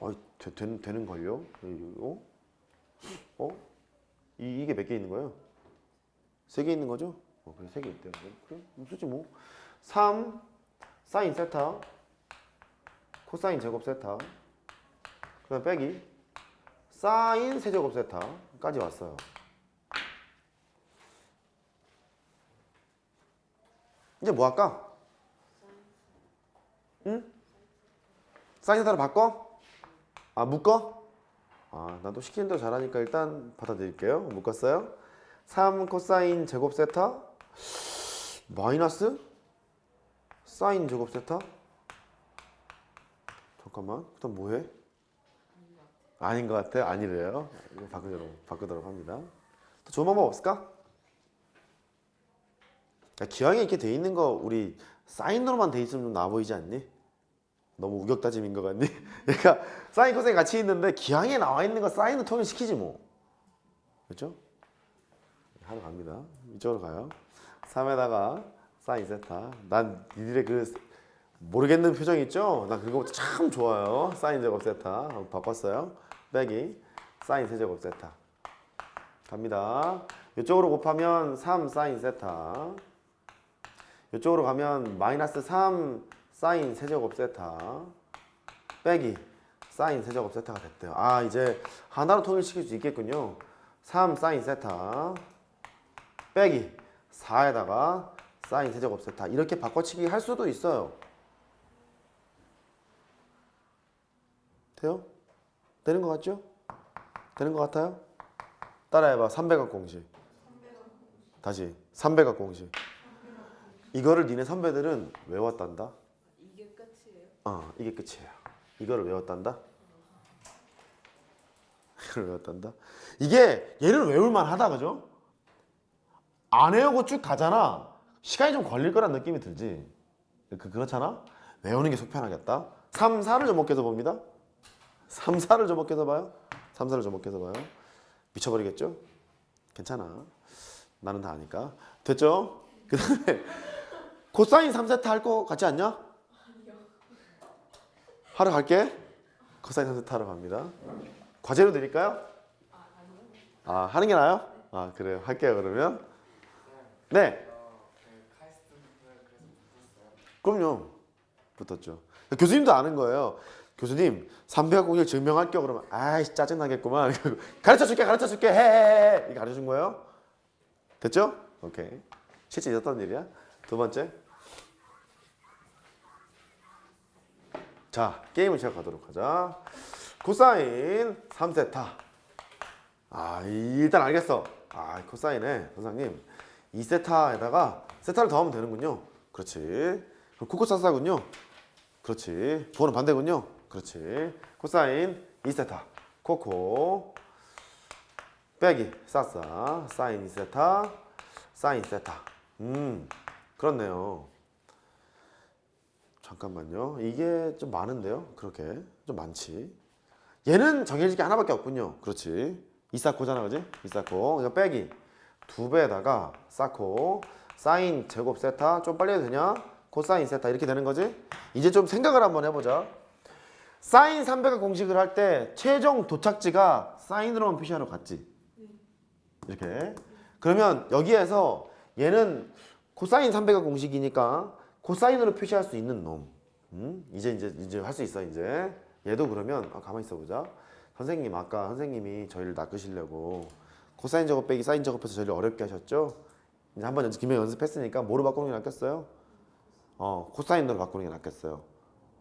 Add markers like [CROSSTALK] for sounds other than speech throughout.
어, 되, 되, 되는 걸요? 어? 어? 이, 이게 몇 개 있는 거예요? 세 개 있는 거죠? 어, 그래 세개 있대요. 그래 무슨지 뭐. 3 사인 세타 코사인 제곱 세타 그 다음 빼기 사인 세제곱 세타까지 왔어요. 이제 뭐 할까? 응? 사인 세타로 바꿔? 아 묶어? 아 나도 시키는 대로 잘하니까 일단 받아들일게요. 묶었어요? 3 코사인 제곱 세타 마이너스 사인 제곱 세타 잠깐만 그다음 뭐해? 아닌 것 같아 아니래요 이거 바꾸도록 바꾸도록 합니다 또 좋은 방법 없을까? 야, 기왕에 이렇게 돼 있는 거 우리 사인으로만 돼 있으면 좀 나아 보이지 않니? 너무 우격다짐인 것 같니? [LAUGHS] 그러니까 사인 코사인 같이 있는데 기왕에 나와 있는 거 사인을 통일시키지 뭐. 그렇죠? 하러 갑니다. 이쪽으로 가요. 3에다가 사인 세타. 난 니들의 그 모르겠는 표정 있죠? 나 그거 참 좋아요. 사인 제곱 세타. 바꿨어요. 빼기. 사인 세제곱 세타. 갑니다. 이쪽으로 곱하면 3 사인 세타. 이쪽으로 가면 마이너스 3 사인 세제곱 세타 빼기 사인 세제곱 세타가 됐대요 아 이제 하나로 통일시킬 수 있겠군요 3 사인 세타 빼기 4에다가 사인 세제곱 세타 이렇게 바꿔치기 할 수도 있어요 돼요? 되는 것 같죠? 되는 것 같아요? 따라해봐 300각 공식 다시 300각 공식 이거를 니네 선배들은 외웠단다? 어 이게 끝이에요. 이거를 외웠단다? 이걸 외웠단다? 이게 얘는 외울만 하다 그죠? 안 외우고 쭉 가잖아. 시간이 좀 걸릴 거란 느낌이 들지. 그, 그렇잖아? 외우는 게 속편하겠다. 3, 4를 접목해서 봅니다. 3, 4를 접목해서 봐요. 3, 4를 접목해서 봐요. 미쳐버리겠죠? 괜찮아. 나는 다 아니까. 됐죠? 그 다음에 [LAUGHS] 코사인 3세트 할거 같지 않냐? 하러 갈게. 코사인 3세트 하러 갑니다. 과제로 드릴까요? 아 하는 게 나아요? 아 그래요. 할게요 그러면. 네. 그럼요. 붙었죠. 교수님도 아는 거예요. 교수님 300학 공일 증명할게요. 그러면 아이씨 짜증나겠구만. [LAUGHS] 가르쳐줄게 가르쳐줄게. 해해해. 가르쳐준 거예요? 됐죠? 오케이. 실제 있었던 일이야? 두 번째 자 게임을 시작하도록 하자. 코사인 3세타. 아 일단 알겠어. 아 코사인에 선생님 2세타에다가 세타를 더하면 되는군요. 그렇지. 코코사사군요. 그렇지. 부호는 반대군요. 그렇지. 코사인 2세타. 코코. 빼기. 싸싸. 사인 2세타. 사인 세타. 음 그렇네요 잠깐만요. 이게 좀 많은데요. 그렇게. 좀 많지. 얘는 정해질 게 하나밖에 없군요. 그렇지. 이사코잖아 그지? 이사코. 이거 빼기. 두 배에다가 사코 사인 제곱 세타 좀 빨리 해도 되냐? 코사인 세타 이렇게 되는 거지? 이제 좀 생각을 한번 해보자. 사인 300의 공식을 할 때 최종 도착지가 사인으로만 표시하러 갔지? 이렇게. 그러면 여기에서 얘는 코사인 300의 공식이니까 코사인으로 표시할 수 있는 놈. 음? 이제 이제 이제 할 수 있어 이제. 얘도 그러면 아, 가만히 있어 보자. 선생님 아까 선생님이 저희를 낚으시려고 코사인 제곱 빼기 사인 제곱해서 저희를 어렵게 하셨죠? 이제 한번 연습 김에 연습했으니까 뭐로 바꾸는 게 낫겠어요? 어 코사인으로 바꾸는 게 낫겠어요.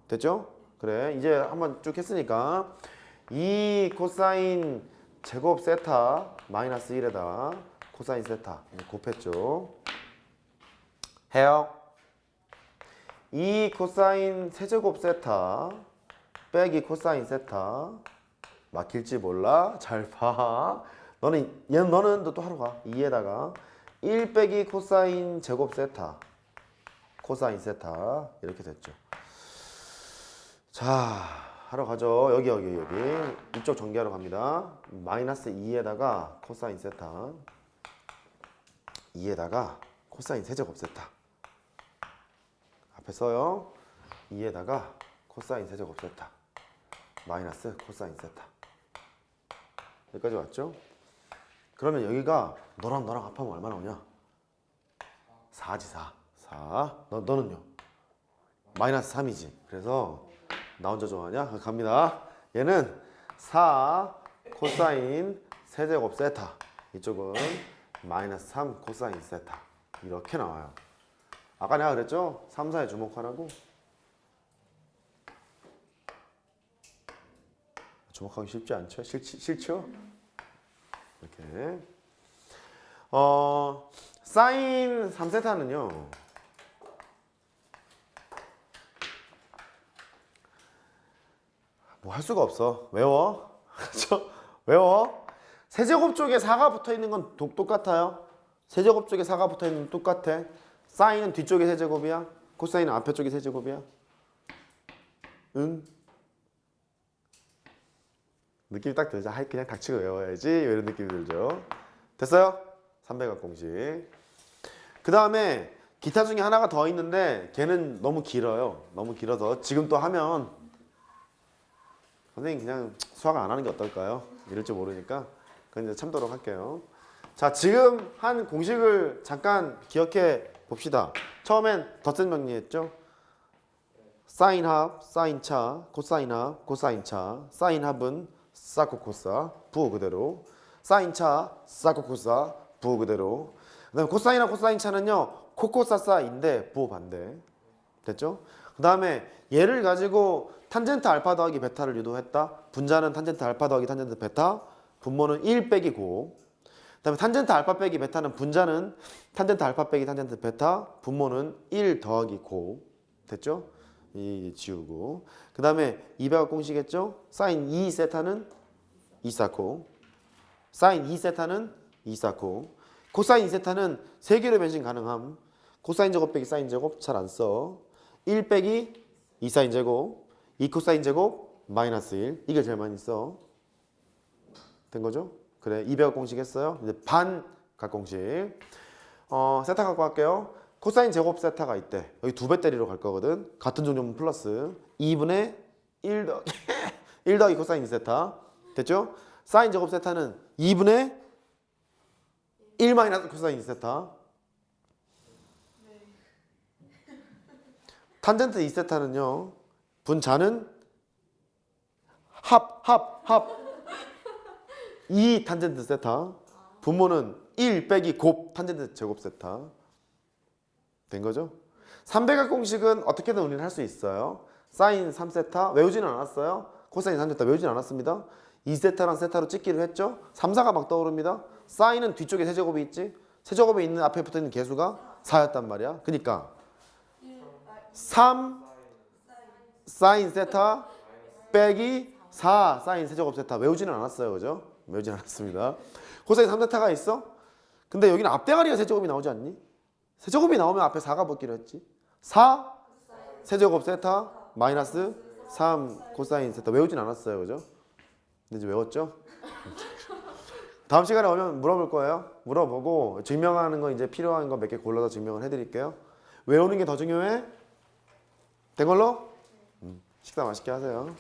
됐죠? 그래. 이제 한번 쭉 했으니까 이 코사인 제곱 세타 마이너스 1에다 코사인 세타 곱했죠. 해요 이 코사인 세제곱 세타 빼기 코사인 세타 막힐지 몰라 잘 봐. 너는 얘 너는 또 하러 가. 2에다가 1 빼기 코사인 제곱 세타 코사인 세타 이렇게 됐죠. 자 하러 가죠. 여기 여기 여기 이쪽 전개하러 갑니다. 마이너스 2에다가 코사인 세타 2에다가 코사인 세제곱 세타 앞에 써요. 2에다가 코사인 세제곱 세타 마이너스 코사인 세타. 여기까지 왔죠? 그러면 여기가 너랑 너랑 합하면 얼마나 오냐? 4지 4. 4. 너, 너는요? 마이너스 3이지. 그래서 나 혼자 좋아하냐? 갑니다. 얘는 4 코사인 세제곱 세타. 이쪽은 마이너스 3 코사인 세타. 이렇게 나와요. 아까 내가 그랬죠? 3, 4에 주목하라고. 주목하기 쉽지 않죠? 싫, 싫죠? 이렇게. 어, 사인 3세타는요. 뭐 할 수가 없어. 외워. [LAUGHS] 그렇죠? 외워. 세제곱 쪽에 4가 붙어 있는 건 똑- 똑같아요. 세제곱 쪽에 4가 붙어 있는 건 똑같아. 사인은 뒤쪽에 세제곱이야. 코사인은 앞에 쪽에 세제곱이야. 응? 느낌이 딱 들죠. 아, 그냥 닥치고 외워야지. 이런 느낌이 들죠. 됐어요? 300각 공식. 그 다음에 기타 중에 하나가 더 있는데 걔는 너무 길어요. 너무 길어서 지금 또 하면 선생님 그냥 수학 안 하는 게 어떨까요? 이럴 줄 모르니까 그건 이제 참도록 할게요. 자 지금 한 공식을 잠깐 기억해 봅시다. 처음엔 덧셈 정리했죠? 사인 합, 사인 차, 코사인 합, 코사인 차. 사인 합은 사코 코사, 부 그대로. 사인 차, 사코 코사, 부 그대로. 그다음 코사인이나 코사인 차는요 코코사사인데 부호 반대 됐죠? 그 다음에 얘를 가지고 탄젠트 알파 더하기 베타를 유도했다 분자는 탄젠트 알파 더하기 탄젠트 베타 분모는 1 빼기 9 다음에 탄젠트 알파 빼기 베타는 분자는 탄젠트 알파 빼기 탄젠트 베타. 분모는 1 더하기 고. 됐죠? 이 지우고. 그 다음에 200학 공식했죠? 사인 2 세타는 2 사코. 사인 2 세타는 2 사코. 코사인 2 세타는 3개로 변신 가능함. 코사인 제곱 빼기 사인 제곱 잘 안 써. 1 빼기 2 사인 제곱, 2 코사인 제곱, 마이너스 1. 이게 제일 많이 써. 된 거죠? 그래, 200억 공식 했어요. 이제 반 각 공식. 어, 세타 갖고 갈게요. 코사인 제곱 세타가 있대. 여기 두 배 때리러 갈 거거든. 같은 종류면 플러스 2분의 1 더하기 [LAUGHS] 1 더하기 코사인 세타. 됐죠? 사인 제곱 세타는 2분의 1 마이너스 코사인 세타. 탄젠트 2세타는요. 분자는 합, 합, 합. 2 탄젠트 세타. 분모는 1 빼기 곱 탄젠트 제곱 세타. 된 거죠? 300각 공식은 어떻게든 우리는 할 수 있어요. 사인 3세타 외우지는 않았어요. 코사인 3세타 외우지는 않았습니다. 2세타랑 세타로 찍기로 했죠. 3, 4가 막 떠오릅니다. 사인은 뒤쪽에 세제곱이 있지. 세제곱에 있는 앞에 붙어 있는 개수가 4였단 말이야. 그러니까 3 사인 세타 빼기 4 사인 세제곱 세타 외우지는 않았어요. 그죠? 외우지는 않았습니다. 코사인 3세타가 있어? 근데 여기는 앞대가리가 세제곱이 나오지 않니? 세제곱이 나오면 앞에 4가 붙기로 했지. 4 세제곱 세타 마이너스 3 코사인 세타 외우진 않았어요. 그죠? 근데 이제 외웠죠? [LAUGHS] 다음 시간에 오면 물어볼 거예요. 물어보고 증명하는 거 이제 필요한 거 몇 개 골라서 증명을 해드릴게요. 외우는 게 더 중요해? 된 걸로? 음, 식사 맛있게 하세요.